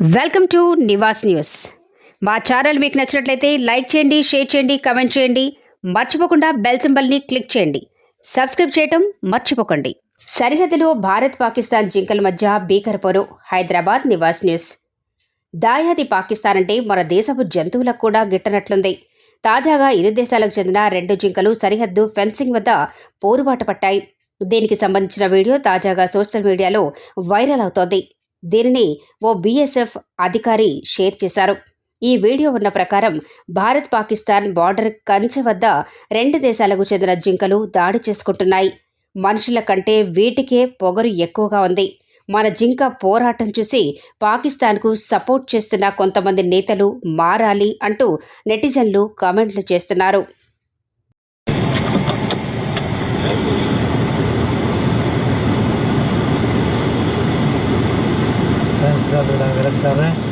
Welcome to Nivas news. మా channel మీకు నచ్చినట్లయితే లైక్ చేయండి షేర్ చేయండి కమెంట్ చేయండి. మర్చిపోకుండా బెల్ సింబల్ని క్లిక్ చేయండి. సబ్స్క్రైబ్ చేయటం మర్చిపోకండి. సరిహద్దులో భారత్ పాకిస్తాన్ జింకల మధ్య భీకర పోరు. హైదరాబాద్ నివాస్ న్యూస్. దాయాది పాకిస్తాన్ అంటే మన దేశపు జంతువులకు కూడా గిట్టనట్లుంది. తాజాగా ఇరు దేశాలకు చెందిన రెండు జింకలు సరిహద్దు ఫెన్సింగ్ వద్ద పోరుబాట పట్టాయి. దీనికి సంబంధించిన వీడియో తాజాగా సోషల్ మీడియాలో వైరల్ అవుతోంది. దీనిని ఓ బీఎస్ఎఫ్ అధికారి షేర్ చేశారు. ఈ వీడియో ఉన్న ప్రకారం భారత్ పాకిస్తాన్ బార్డర్ కంచె వద్ద రెండు దేశాలకు చెందిన జింకలు దాడి చేసుకుంటున్నాయి. మనుషుల కంటే వీటికే పొగరు ఎక్కువగా ఉంది. మన జింక పోరాటం చూసి పాకిస్తాన్కు సపోర్ట్ చేస్తున్న కొంతమంది నేతలు మారాలి అంటూ నెటిజన్లు కామెంట్లు చేస్తున్నారు. गलत कर रहे हैं।